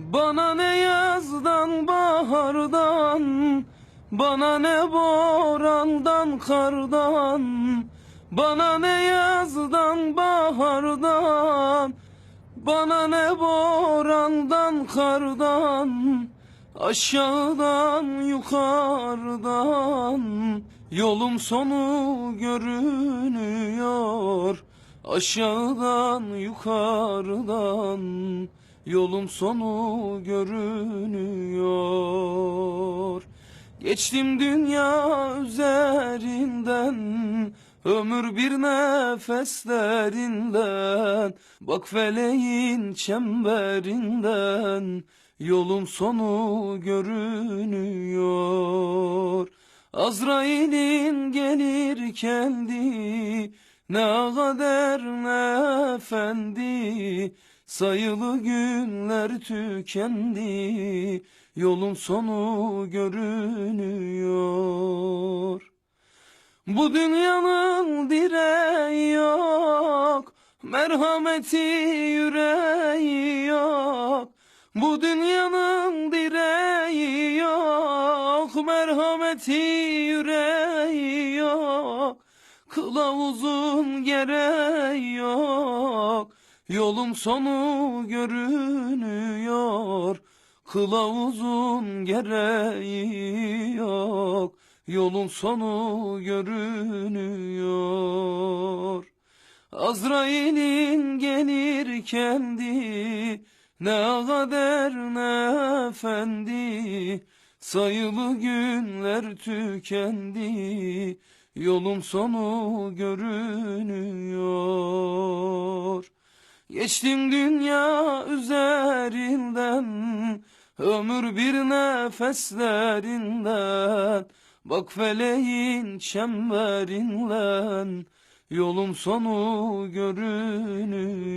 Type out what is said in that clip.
Bana ne yazdan bahardan Bana ne borandan kardan. Bana ne yazdan bahardan Bana ne borandan kardan. Aşağıdan yukarıdan Yolum sonu görünüyor. Aşağıdan yukarıdan Yolum sonu görünüyor. Geçtim dünya üzerinden Ömür bir nefeslerinden. Bak feleğin çemberinden Yolun sonu görünüyor. Azrail'in gelir kendi Ne kader ne efendi Sayılı günler tükendi Yolun sonu görünüyor. Bu dünyanın direği yok Merhameti yüreği yok. Bu dünyanın direği yok Merhameti yüreği yok Kılavuzun gereği yok. Yolum sonu görünüyor. Kılavuzun gereği yok. Yolun sonu görünüyor. Azrail'in gelir kendi. Ne kader ne efendi. Sayılı günler tükendi Yolun sonu görünüyor. Geçtim dünya üzerinden Ömür bir nefeslerinden. Bak feleğin çemberinden Yolum sonu görünüyor